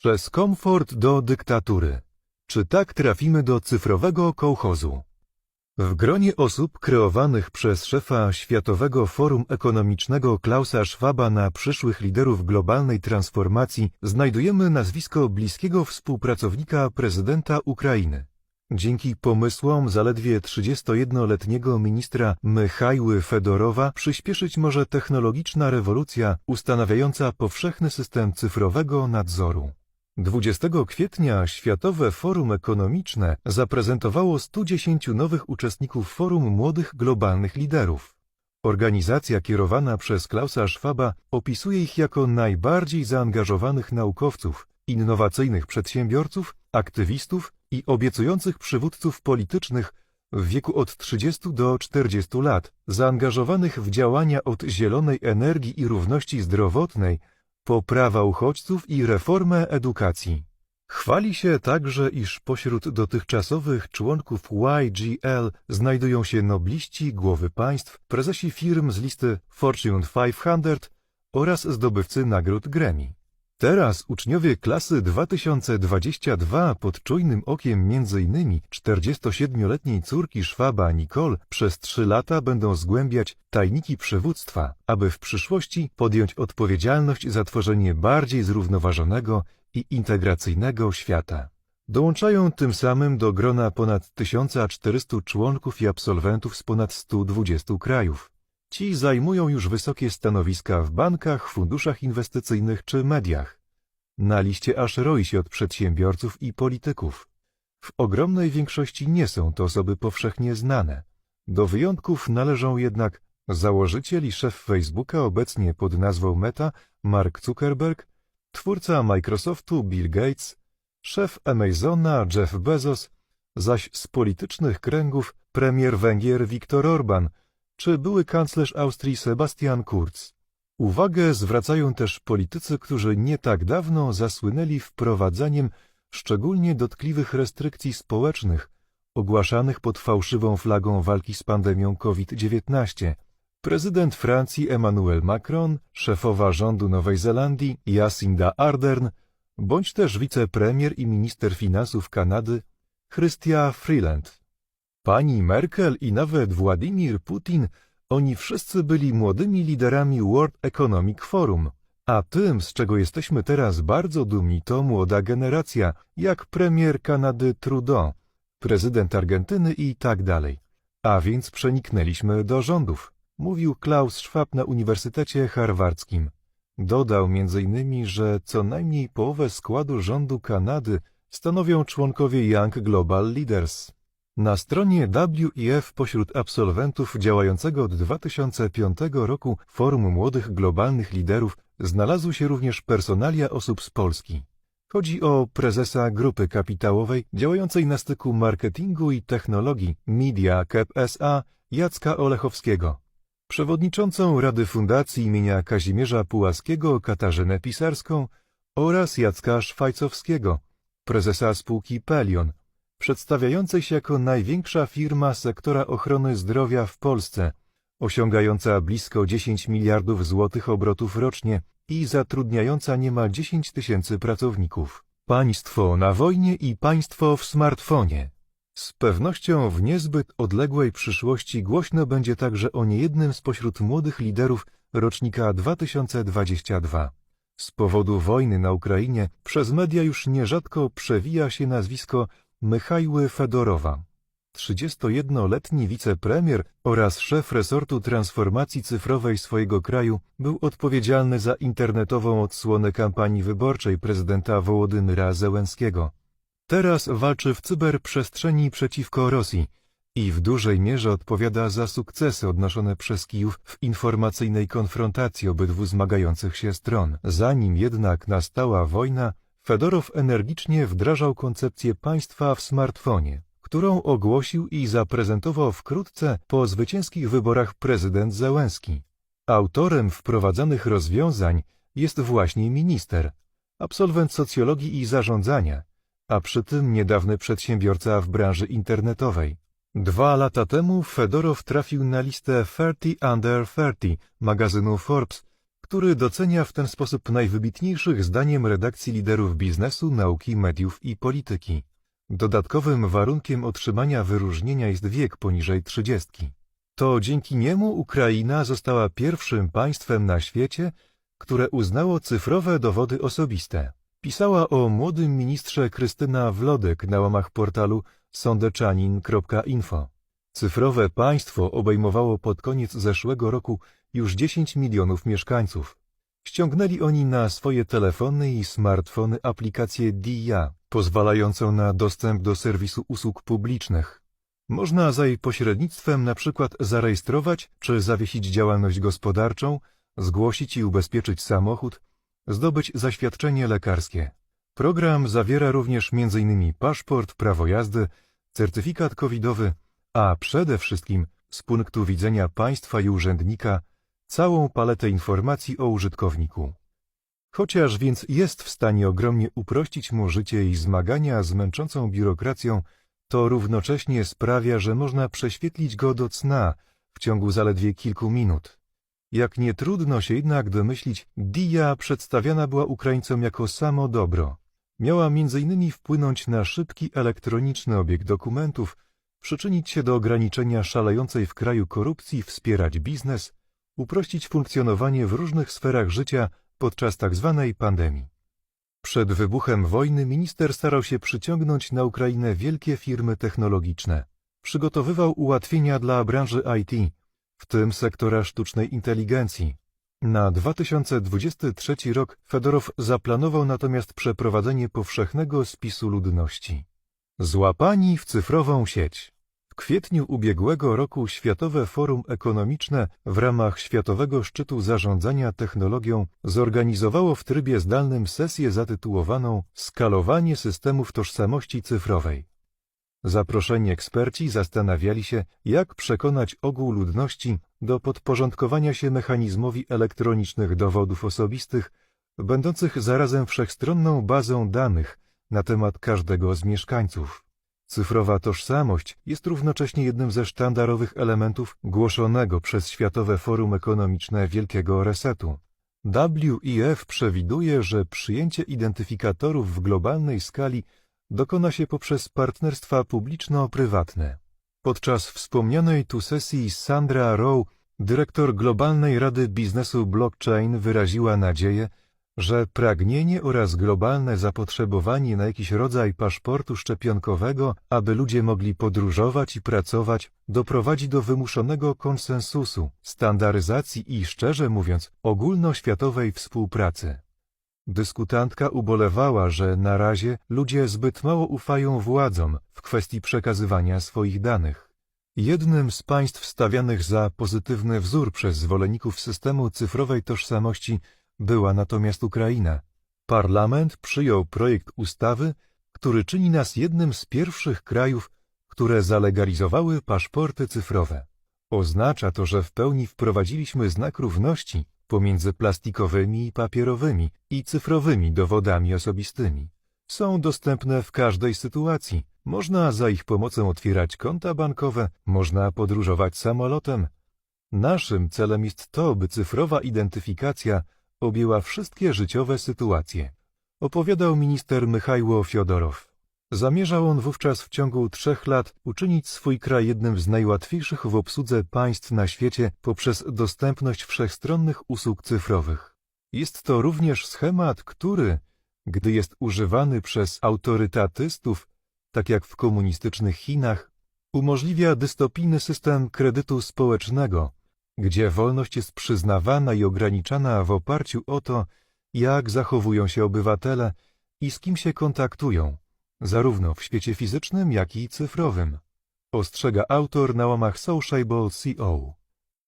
Przez komfort do dyktatury. Czy tak trafimy do cyfrowego kołchozu? W gronie osób kreowanych przez szefa Światowego Forum Ekonomicznego Klausa Schwaba na przyszłych liderów globalnej transformacji znajdujemy nazwisko bliskiego współpracownika prezydenta Ukrainy. Dzięki pomysłom zaledwie 31-letniego ministra Mychajły Fedorowa przyspieszyć może technologiczna rewolucja ustanawiająca powszechny system cyfrowego nadzoru. 20 kwietnia Światowe Forum Ekonomiczne zaprezentowało 110 nowych uczestników Forum Młodych Globalnych Liderów. Organizacja kierowana przez Klausa Schwaba opisuje ich jako najbardziej zaangażowanych naukowców, innowacyjnych przedsiębiorców, aktywistów i obiecujących przywódców politycznych w wieku od 30 do 40 lat, zaangażowanych w działania od zielonej energii i równości zdrowotnej po prawa uchodźców i reformę edukacji. Chwali się także, iż pośród dotychczasowych członków YGL znajdują się nobliści, głowy państw, prezesi firm z listy Fortune 500 oraz zdobywcy nagród Grammy. Teraz uczniowie klasy 2022 pod czujnym okiem m.in. 47-letniej córki Szwaba Nicole przez trzy lata będą zgłębiać tajniki przywództwa, aby w przyszłości podjąć odpowiedzialność za tworzenie bardziej zrównoważonego i integracyjnego świata. Dołączają tym samym do grona ponad 1400 członków i absolwentów z ponad 120 krajów. Ci zajmują już wysokie stanowiska w bankach, funduszach inwestycyjnych czy mediach. Na liście aż roi się od przedsiębiorców i polityków. W ogromnej większości nie są to osoby powszechnie znane. Do wyjątków należą jednak założyciel i szef Facebooka obecnie pod nazwą Meta Mark Zuckerberg, twórca Microsoftu Bill Gates, szef Amazona Jeff Bezos, zaś z politycznych kręgów premier Węgier Viktor Orban – czy były kanclerz Austrii Sebastian Kurz. Uwagę zwracają też politycy, którzy nie tak dawno zasłynęli wprowadzaniem szczególnie dotkliwych restrykcji społecznych, ogłaszanych pod fałszywą flagą walki z pandemią COVID-19. Prezydent Francji Emmanuel Macron, szefowa rządu Nowej Zelandii Jacinda Ardern, bądź też wicepremier i minister finansów Kanady Chrystia Freeland. Pani Merkel i nawet Władimir Putin, oni wszyscy byli młodymi liderami World Economic Forum. A tym, z czego jesteśmy teraz bardzo dumni, to młoda generacja, jak premier Kanady Trudeau, prezydent Argentyny i tak dalej. A więc przeniknęliśmy do rządów, mówił Klaus Schwab na Uniwersytecie Harwardzkim. Dodał m.in., że co najmniej połowę składu rządu Kanady stanowią członkowie Young Global Leaders. Na stronie WEF pośród absolwentów działającego od 2005 roku Forum Młodych Globalnych Liderów znalazły się również personalia osób z Polski. Chodzi o prezesa grupy kapitałowej działającej na styku marketingu i technologii Media Cap SA Jacka Olechowskiego, przewodniczącą Rady Fundacji imienia Kazimierza Pułaskiego Katarzynę Pisarską oraz Jacka Szwajcowskiego, prezesa spółki Pelion, przedstawiającej się jako największa firma sektora ochrony zdrowia w Polsce, osiągająca blisko 10 miliardów złotych obrotów rocznie i zatrudniająca niemal 10 tysięcy pracowników. Państwo na wojnie i państwo w smartfonie. Z pewnością w niezbyt odległej przyszłości głośno będzie także o niejednym spośród młodych liderów rocznika 2022. Z powodu wojny na Ukrainie przez media już nierzadko przewija się nazwisko Mychajły Fedorowa, 31-letni wicepremier oraz szef resortu transformacji cyfrowej swojego kraju, był odpowiedzialny za internetową odsłonę kampanii wyborczej prezydenta Wołodymyra Zełenskiego. Teraz walczy w cyberprzestrzeni przeciwko Rosji i w dużej mierze odpowiada za sukcesy odnoszone przez Kijów w informacyjnej konfrontacji obydwu zmagających się stron. Zanim jednak nastała wojna, Fedorow energicznie wdrażał koncepcję państwa w smartfonie, którą ogłosił i zaprezentował wkrótce po zwycięskich wyborach prezydent Załęski. Autorem wprowadzanych rozwiązań jest właśnie minister, absolwent socjologii i zarządzania, a przy tym niedawny przedsiębiorca w branży internetowej. Dwa lata temu Fedorow trafił na listę 30 Under 30 magazynu Forbes, który docenia w ten sposób najwybitniejszych zdaniem redakcji liderów biznesu, nauki, mediów i polityki. Dodatkowym warunkiem otrzymania wyróżnienia jest wiek poniżej trzydziestki. To dzięki niemu Ukraina została pierwszym państwem na świecie, które uznało cyfrowe dowody osobiste. Pisała o młodym ministrze Krystyna Wlodek na łamach portalu sądeczanin.info. Cyfrowe państwo obejmowało pod koniec zeszłego roku już 10 milionów mieszkańców. Ściągnęli oni na swoje telefony i smartfony aplikację DIA, pozwalającą na dostęp do serwisu usług publicznych. Można za jej pośrednictwem na przykład zarejestrować czy zawiesić działalność gospodarczą, zgłosić i ubezpieczyć samochód, zdobyć zaświadczenie lekarskie. Program zawiera również m.in. paszport, prawo jazdy, certyfikat covidowy, a przede wszystkim z punktu widzenia państwa i urzędnika całą paletę informacji o użytkowniku. Chociaż więc jest w stanie ogromnie uprościć mu życie i zmagania z męczącą biurokracją, to równocześnie sprawia, że można prześwietlić go do cna w ciągu zaledwie kilku minut. Jak nie trudno się jednak domyślić, Dia przedstawiana była Ukraińcom jako samo dobro. Miała m.in. wpłynąć na szybki elektroniczny obieg dokumentów, przyczynić się do ograniczenia szalejącej w kraju korupcji, wspierać biznes, uprościć funkcjonowanie w różnych sferach życia podczas tzw. pandemii. Przed wybuchem wojny minister starał się przyciągnąć na Ukrainę wielkie firmy technologiczne. Przygotowywał ułatwienia dla branży IT, w tym sektora sztucznej inteligencji. Na 2023 rok Fedorow zaplanował natomiast przeprowadzenie powszechnego spisu ludności. Złapani w cyfrową sieć. Kwietniu ubiegłego roku Światowe Forum Ekonomiczne w ramach Światowego Szczytu Zarządzania Technologią zorganizowało w trybie zdalnym sesję zatytułowaną Skalowanie systemów tożsamości cyfrowej. Zaproszeni eksperci zastanawiali się, jak przekonać ogół ludności do podporządkowania się mechanizmowi elektronicznych dowodów osobistych, będących zarazem wszechstronną bazą danych na temat każdego z mieszkańców. Cyfrowa tożsamość jest równocześnie jednym ze sztandarowych elementów głoszonego przez Światowe Forum Ekonomiczne Wielkiego Resetu. WEF przewiduje, że przyjęcie identyfikatorów w globalnej skali dokona się poprzez partnerstwa publiczno-prywatne. Podczas wspomnianej tu sesji Sandra Rowe, dyrektor Globalnej Rady Biznesu Blockchain, wyraziła nadzieję, że pragnienie oraz globalne zapotrzebowanie na jakiś rodzaj paszportu szczepionkowego, aby ludzie mogli podróżować i pracować, doprowadzi do wymuszonego konsensusu, standaryzacji i, szczerze mówiąc, ogólnoświatowej współpracy. Dyskutantka ubolewała, że na razie ludzie zbyt mało ufają władzom w kwestii przekazywania swoich danych. Jednym z państw stawianych za pozytywny wzór przez zwolenników systemu cyfrowej tożsamości była natomiast Ukraina. Parlament przyjął projekt ustawy, który czyni nas jednym z pierwszych krajów, które zalegalizowały paszporty cyfrowe. Oznacza to, że w pełni wprowadziliśmy znak równości pomiędzy plastikowymi i papierowymi i cyfrowymi dowodami osobistymi. Są dostępne w każdej sytuacji. Można za ich pomocą otwierać konta bankowe, można podróżować samolotem. Naszym celem jest to, by cyfrowa identyfikacja objęła wszystkie życiowe sytuacje. Opowiadał minister Mychajło Fiodorow. Zamierzał on wówczas w ciągu trzech lat uczynić swój kraj jednym z najłatwiejszych w obsłudze państw na świecie poprzez dostępność wszechstronnych usług cyfrowych. Jest to również schemat, który, gdy jest używany przez autorytatystów, tak jak w komunistycznych Chinach, umożliwia dystopijny system kredytu społecznego, gdzie wolność jest przyznawana i ograniczana w oparciu o to, jak zachowują się obywatele i z kim się kontaktują, zarówno w świecie fizycznym, jak i cyfrowym. Ostrzega autor na łamach Sociable.co.